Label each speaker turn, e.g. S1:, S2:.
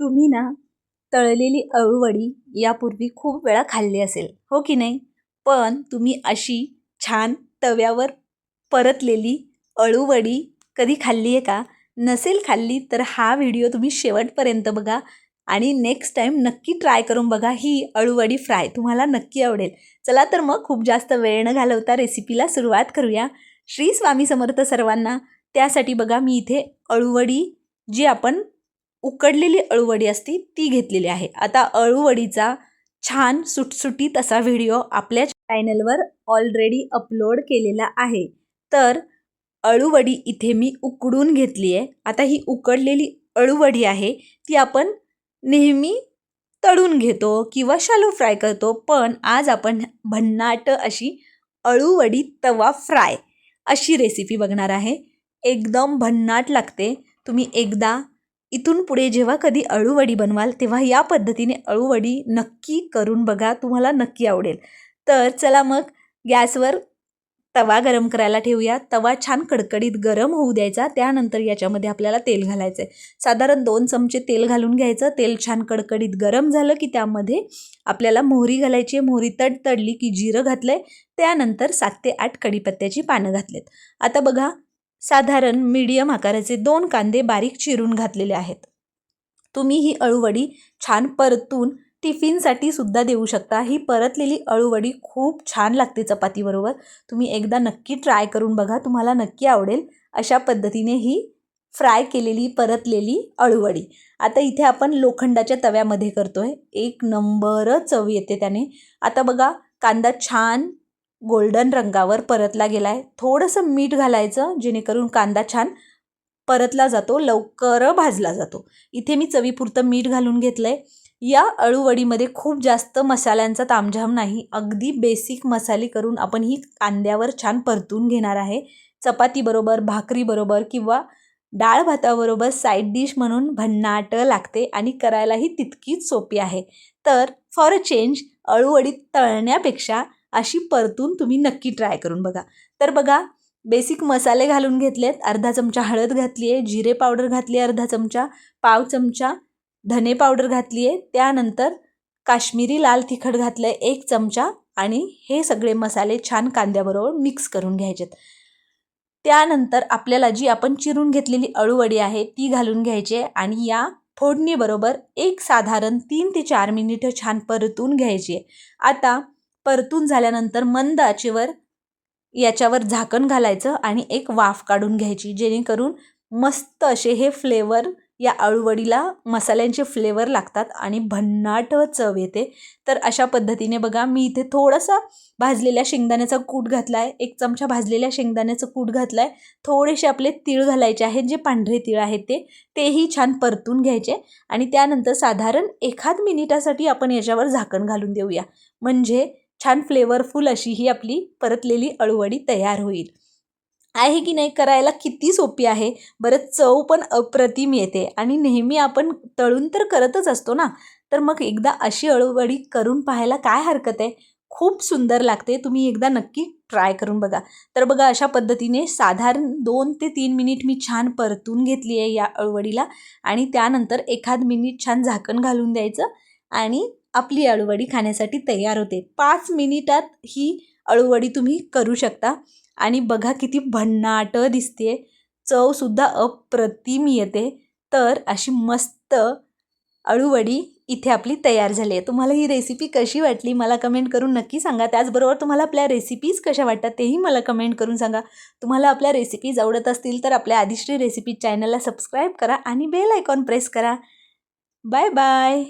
S1: तुम्ही ना तळलेली अळूवडी यापूर्वी खूप वेळा खाल्ली असेल हो की नाही? पण तुम्ही अशी छान तव्यावर परतलेली अळूवडी कधी खाल्ली आहे का? नसेल खाल्ली तर हा व्हिडिओ तुम्ही शेवटपर्यंत बघा आणि नेक्स्ट टाईम नक्की ट्राय करून बघा ही अळूवडी फ्राय तुम्हाला नक्की आवडेल. चला तर मग खूप जास्त वेळ न घालवता रेसिपीला सुरुवात करूया. श्री स्वामी समर्थ सर्वांना त्यासाठी बघा मी इथे अळूवडी जी आपण उकडलेली अळूवडी असती ती घेतलेली आहे. आता अळूवडीचा छान सुटसुटीत असा व्हिडिओ आपल्या चॅनलवर ऑलरेडी अपलोड केलेला आहे. तर अळूवडी इथे मी उकडून घेतली आहे. आता ही उकडलेली अळूवडी आहे ती आपण नेहमी तळून घेतो किंवा शालू फ्राय करतो. पण आज आपण भन्नाट अशी अळूवडी तवा फ्राय अशी रेसिपी बघणार आहे. एकदम भन्नाट लागते. तुम्ही एकदा इथून पुढे जेव्हा कधी अळूवडी बनवाल तेव्हा या पद्धतीने अळूवडी नक्की करून बघा तुम्हाला नक्की आवडेल. तर चला मग गॅसवर तवा गरम करायला ठेवूया. तवा छान कडकडीत गरम होऊ द्यायचा. त्यानंतर याच्यामध्ये आपल्याला तेल घालायचं आहे साधारण दोन चमचे तेल घालून घ्यायचं. तेल छान कडकडीत गरम झालं की त्यामध्ये आपल्याला मोहरी घालायची आहे. मोहरी तडतडली की जिरं घातलं आहे त्यानंतर सात ते आठ कडीपत्त्याची पानं घातलेत. आता बघा साधारण मीडियम आकाराचे दोन कांदे बारीक चिरून घातलेले आहेत. तुम्ही ही अळूवडी छान परतून टिफिनसाठी सुद्धा देऊ शकता. ही परतलेली अळूवडी खूप छान लागते चपातीबरोबर. तुम्ही एकदा नक्की ट्राय करून बघा. तुम्हाला नक्की आवडेल अशा पद्धतीने ही फ्राय केलेली परतलेली अळूवडी. आता इथे आपण लोखंडाच्या तव्यामध्ये करतो आहे एक नंबर चव येते त्याने. आता बघा कांदा छान गोल्डन रंगावर परतला गेला आहे थोडंसं मीठ घालायचं जेणेकरून कांदा छान परतला जातो लवकर भाजला जातो. इथे मी चवीपुरतं मीठ घालून घेतलं आहे या अळूवडीमध्ये खूप जास्त मसाल्यांचा तामझाम नाही. अगदी बेसिक मसाले करून आपण ही कांद्यावर छान परतून घेणार आहे. चपातीबरोबर भाकरीबरोबर किंवा डाळ भाताबरोबर साईड डिश म्हणून भन्नाट लागते आणि करायलाही तितकीच सोपी आहे. तर फॉर अ चेंज अळूवडी तळण्यापेक्षा अशी परतून तुम्ही नक्की ट्राय करून बघा. तर बघा बेसिक मसाले घालून घेतलेत अर्धा चमचा हळद घातली आहे जिरे पावडर घातली आहे अर्धा चमचा पाव चमचा धने पावडर घातली आहे त्यानंतर काश्मीरी लाल तिखट घातलं आहे एक चमचा आणि हे सगळे मसाले छान कांद्याबरोबर मिक्स करून घ्यायचेत. त्यानंतर आपल्याला जी आपण चिरून घेतलेली अळूवडी आहे ती घालून घ्यायची आहे आणि या फोडणीबरोबर एक साधारण तीन ते चार मिनिटं छान परतून घ्यायची आहे. आता परतून झाल्यानंतर मंद आचेवर याच्यावर झाकण घालायचं आणि एक वाफ काढून घ्यायची जेणेकरून मस्त असे हे फ्लेवर या आळूवडीला मसाल्यांचे फ्लेवर लागतात आणि भन्नाट चव येते. तर अशा पद्धतीने बघा मी इथे थोडंसं भाजलेल्या शेंगदाण्याचा कूट घातला आहे एक चमचा भाजलेल्या शेंगदाण्याचं कूट घातला आहे थोडेसे आपले तीळ घालायचे आहेत जे पांढरे तीळ आहेत ते तेही छान परतून घ्यायचे आणि त्यानंतर साधारण एखाद मिनिटासाठी आपण याच्यावर झाकण घालून देऊया. म्हणजे छान फ्लेवरफुल अशी ही आपली परतलेली अळूवडी तयार होईल. आहे की नाही करायला किती सोपी आहे? बरं चव पण अप्रतिम येते आणि नेहमी आपण तळून तर करतच असतो ना? तर मग एकदा अशी अळूवडी करून पाहायला काय हरकत आहे? खूप सुंदर लागते. तुम्ही एकदा नक्की ट्राय करून बघा. तर बघा अशा पद्धतीने साधारण दोन ते तीन मिनिट मी छान परतून घेतली आहे या अळवडीला आणि त्यानंतर एखाद मिनिट छान झाकण घालून द्यायचं आणि आपली अळूवडी खाण्यासाठी तयार होते. पाच मिनिटात ही अळूवडी तुम्ही करू शकता. आणि बघा किती भन्नाट दिसते चवसुद्धा अप्रतिम येते. तर अशी मस्त अळूवडी इथे आपली तयार झाली आहे. तुम्हाला ही रेसिपी कशी वाटली मला कमेंट करून नक्की सांगा. त्याचबरोबर तुम्हाला आपल्या रेसिपीज कशा वाटतात तेही मला कमेंट करून सांगा. तुम्हाला आपल्या रेसिपीज आवडत असतील तर आपल्या आदिश्री रेसिपी चॅनलला सबस्क्राईब करा आणि बेल आयकॉन प्रेस करा. Bye bye